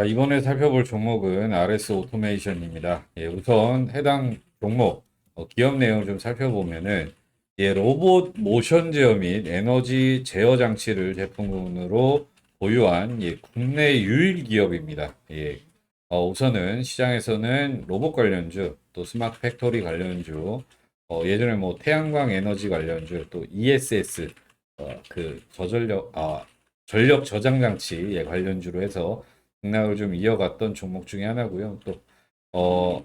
자, 이번에 살펴볼 종목은 RS 오토메이션입니다. 예, 우선 해당 종목 어, 기업 내용 좀 살펴보면은 예, 로봇 모션 제어 및 에너지 제어 장치를 제품군으로 보유한 예, 국내 유일 기업입니다. 예, 어, 우선은 시장에서는 로봇 관련주, 또 스마트 팩토리 관련주, 어, 예전에 뭐 태양광 에너지 관련주, 또 ESS, 어, 그 저전력, 아, 전력 저장 장치 예, 관련주로 해서 등락을 좀 이어갔던 종목 중에 하나고요. 또 어,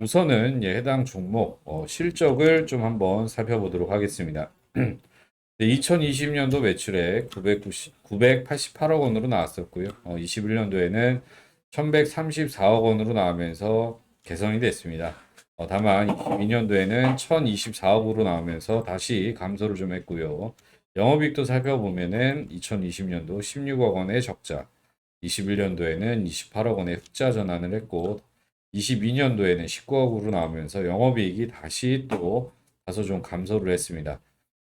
우선은 예, 해당 종목 어, 실적을 좀 한번 살펴보도록 하겠습니다. 2020년도 매출액 990, 988억 원으로 나왔었고요. 어, 21년도에는 1134억 원으로 나오면서 개선이 됐습니다. 어, 다만 22년도에는 1024억으로 나오면서 다시 감소를 좀 했고요. 영업이익도 살펴보면은 2020년도 16억 원의 적자, 21년도에는 28억 원의 흑자 전환을 했고 22년도에는 19억으로 나오면서 영업이익이 다시 또 다소 좀 감소를 했습니다.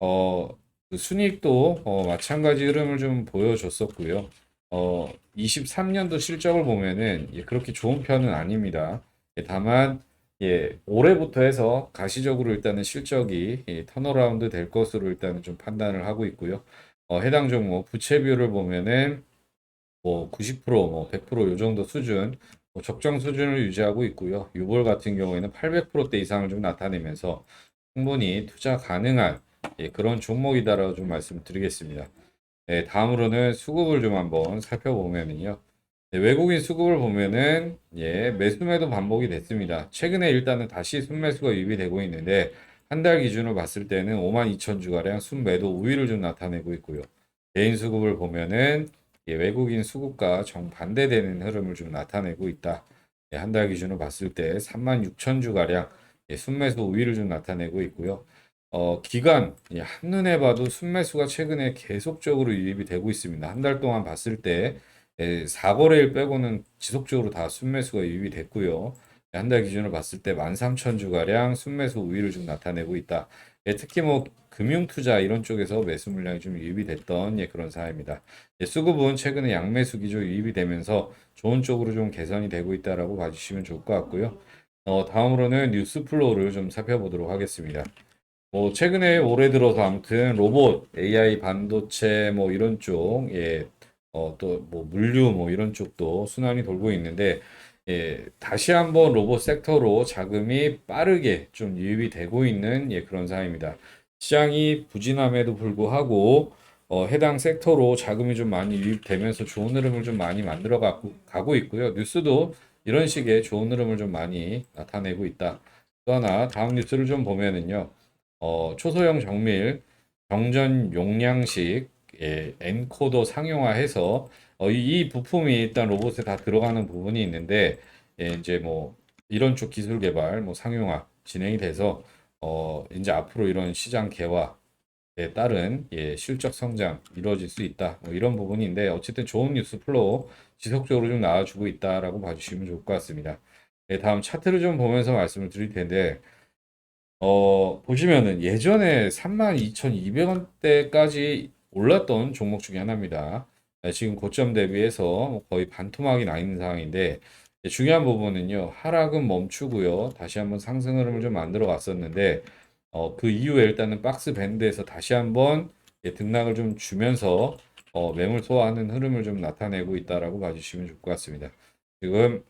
어, 그 순이익도 어, 마찬가지 흐름을 좀 보여줬었고요. 어, 23년도 실적을 보면은 예, 그렇게 좋은 편은 아닙니다. 예, 다만 예, 올해부터 해서 가시적으로 일단은 실적이 예, 턴어라운드 될 것으로 일단은 좀 판단을 하고 있고요. 어, 해당 종목 부채 비율을 보면은 뭐 90%, 뭐 100%요 정도 수준, 뭐 적정 수준을 유지하고 있고요. 유볼 같은 경우에는 800%대 이상을 좀 나타내면서 충분히 투자 가능한 예, 그런 종목이다라고 좀 말씀드리겠습니다. 네, 다음으로는 수급을 좀 한번 살펴보면은요. 네, 외국인 수급을 보면은 예, 매수매도 반복이 됐습니다. 최근에 일단은 다시 순매수가 유입이 되고 있는데 한 달 기준으로 봤을 때는 5만 2천 주가량 순매도 우위를 좀 나타내고 있고요. 개인 수급을 보면은 예, 외국인 수급과 정반대되는 흐름을 좀 나타내고 있다. 예, 한달 기준으로 봤을 때 3만 6천 주가량 예, 순매수 우위를 좀 나타내고 있고요. 어, 기간 예, 한눈에 봐도 순매수가 최근에 계속적으로 유입이 되고 있습니다. 한 달 동안 봤을 때 예, 4거래일 빼고는 지속적으로 다 순매수가 유입이 됐고요. 한 달 기준으로 봤을 때 13,000주가량 순매수 우위를 좀 나타내고 있다. 예, 특히 뭐 금융투자 이런 쪽에서 매수 물량이 좀 유입이 됐던 예, 그런 사례입니다. 예, 수급은 최근에 양매수 기조 유입이 되면서 좋은 쪽으로 좀 개선이 되고 있다라고 봐주시면 좋을 것 같고요. 어, 다음으로는 뉴스 플로우를 좀 살펴보도록 하겠습니다. 뭐 최근에 올해 들어서 아무튼 로봇, AI 반도체 뭐 이런 쪽, 예, 어, 또 뭐 물류 뭐 이런 쪽도 순환이 돌고 있는데 예, 다시 한번 로봇 섹터로 자금이 빠르게 좀 유입이 되고 있는 예, 그런 상황입니다. 시장이 부진함에도 불구하고 어, 해당 섹터로 자금이 좀 많이 유입되면서 좋은 흐름을 좀 많이 만들어 가고, 가고 있고요. 뉴스도 이런 식의 좋은 흐름을 좀 많이 나타내고 있다. 또 하나 다음 뉴스를 좀 보면은요. 어, 초소형 정밀 정전 용량식 예, 엔코더 상용화해서 어, 이, 이 부품이 일단 로봇에 다 들어가는 부분이 있는데 예, 이제 뭐 이런 쪽 기술 개발 뭐 상용화 진행이 돼서 어, 이제 앞으로 이런 시장 개화에 따른 예, 실적 성장 이루어질 수 있다. 뭐 이런 부분인데 어쨌든 좋은 뉴스 플로우 지속적으로 좀 나와주고 있다라고 봐주시면 좋을 것 같습니다. 예, 다음 차트를 좀 보면서 말씀을 드릴 텐데 어, 보시면은 예전에 32,200원대까지 올랐던 종목 중에 하나입니다. 네, 지금 고점 대비해서 뭐 거의 반토막이 나 있는 상황인데 예, 중요한 부분은요. 하락은 멈추고요. 다시 한번 상승 흐름을 좀 만들어 왔었는데 어, 그 이후에 일단은 박스 밴드에서 다시 한번 예, 등락을 좀 주면서 어, 매물 소화하는 흐름을 좀 나타내고 있다라고 봐주시면 좋을 것 같습니다. 지금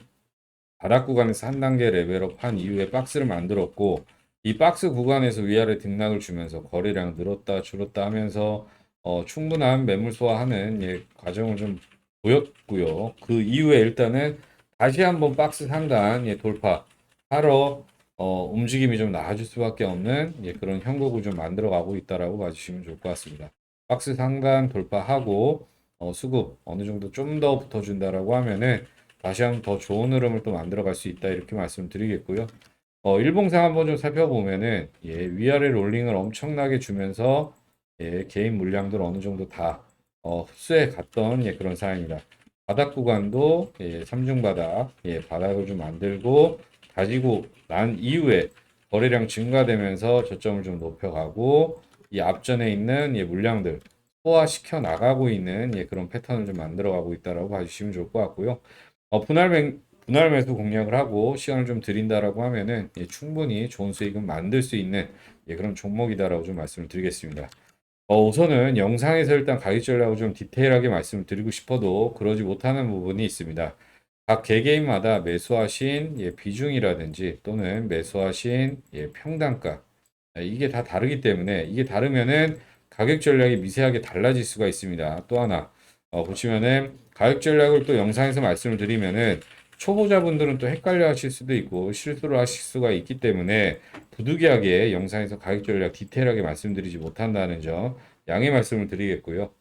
바닥 구간에서 한 단계 레벨업 한 이후에 박스를 만들었고 이 박스 구간에서 위아래 등락을 주면서 거래량 늘었다 줄었다 하면서 어, 충분한 매물 소화하는 예, 과정을 좀 보였고요. 그 이후에 일단은 다시 한번 박스 상단 예, 돌파하러 어, 움직임이 좀 나아질 수밖에 없는 예, 그런 형국을 좀 만들어 가고 있다라고 봐주시면 좋을 것 같습니다. 박스 상단 돌파하고 어, 수급 어느 정도 좀 더 붙어준다라고 하면은 다시 한번 더 좋은 흐름을 또 만들어 갈 수 있다 이렇게 말씀드리겠고요. 어, 일봉상 한번 좀 살펴보면은 예, 위아래 롤링을 엄청나게 주면서 예, 개인 물량들 어느 정도 다 어, 흡수해 갔던 예, 그런 상황입니다. 바닥 구간도 예, 삼중 바닥, 예, 바닥을 좀 만들고 다지고 난 이후에 거래량 증가되면서 저점을 좀 높여가고 이 앞전에 있는 예, 물량들 소화시켜 나가고 있는 예, 그런 패턴을 좀 만들어가고 있다라고 봐주시면 좋을 것 같고요. 어, 분할 매, 분할 매수 공략을 하고 시간을 좀 드린다라고 하면은 예, 충분히 좋은 수익은 만들 수 있는 예, 그런 종목이다라고 좀 말씀을 드리겠습니다. 어, 우선은 영상에서 일단 가격 전략을 좀 디테일하게 말씀을 드리고 싶어도 그러지 못하는 부분이 있습니다. 각 개개인마다 매수하신 예, 비중이라든지 또는 매수하신 예, 평단가 아, 이게 다 다르기 때문에 이게 다르면은 가격 전략이 미세하게 달라질 수가 있습니다. 또 하나 어, 보시면은 가격 전략을 또 영상에서 말씀을 드리면은 초보자분들은 또 헷갈려 하실 수도 있고 실수를 하실 수가 있기 때문에 부득이하게 영상에서 가격 전략 디테일하게 말씀드리지 못한다는 점 양해 말씀을 드리겠고요.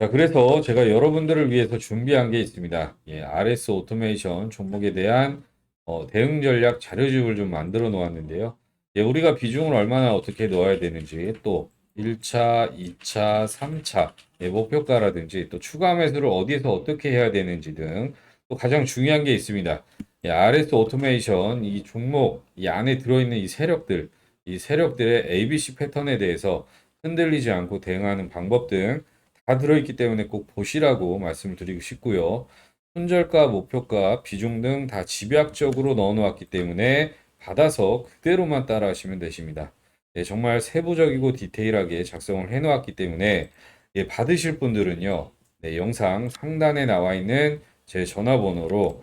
자, 그래서 제가 여러분들을 위해서 준비한 게 있습니다. 예, RS 오토메이션 종목에 대한 어, 대응 전략 자료집을 좀 만들어 놓았는데요. 예, 우리가 비중을 얼마나 어떻게 넣어야 되는지 또 1차, 2차, 3차 예, 목표가라든지 또 추가 매수를 어디에서 어떻게 해야 되는지 등 또 가장 중요한 게 있습니다. 예, RS 오토메이션 이 종목 이 안에 들어있는 이 세력들 이 세력들의 ABC 패턴에 대해서 흔들리지 않고 대응하는 방법 등 다 들어있기 때문에 꼭 보시라고 말씀을 드리고 싶고요. 손절가, 목표가, 비중 등 다 집약적으로 넣어 놓았기 때문에 받아서 그대로만 따라 하시면 되십니다. 예, 정말 세부적이고 디테일하게 작성을 해 놓았기 때문에 예, 받으실 분들은요. 네, 영상 상단에 나와 있는 제 전화번호로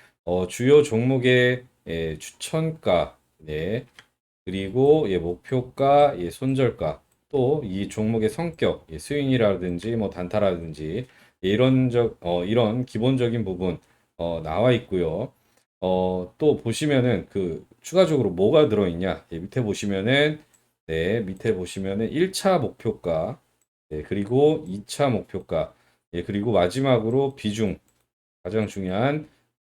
어, 주요 종목의 예, 추천가, 네, 그리고 예, 목표가, 예, 손절가, 또 이 종목의 성격, 예, 스윙이라든지 뭐 단타라든지 예, 이런 적, 어, 이런 기본적인 부분 어, 나와 있고요. 어, 또 보시면은 그 추가적으로 뭐가 들어있냐? 예, 밑에 보시면은 네, 밑에 보시면은 1차 목표가, 네, 그리고 2차 목표가, 예, 그리고 마지막으로 비중, 가장 중요한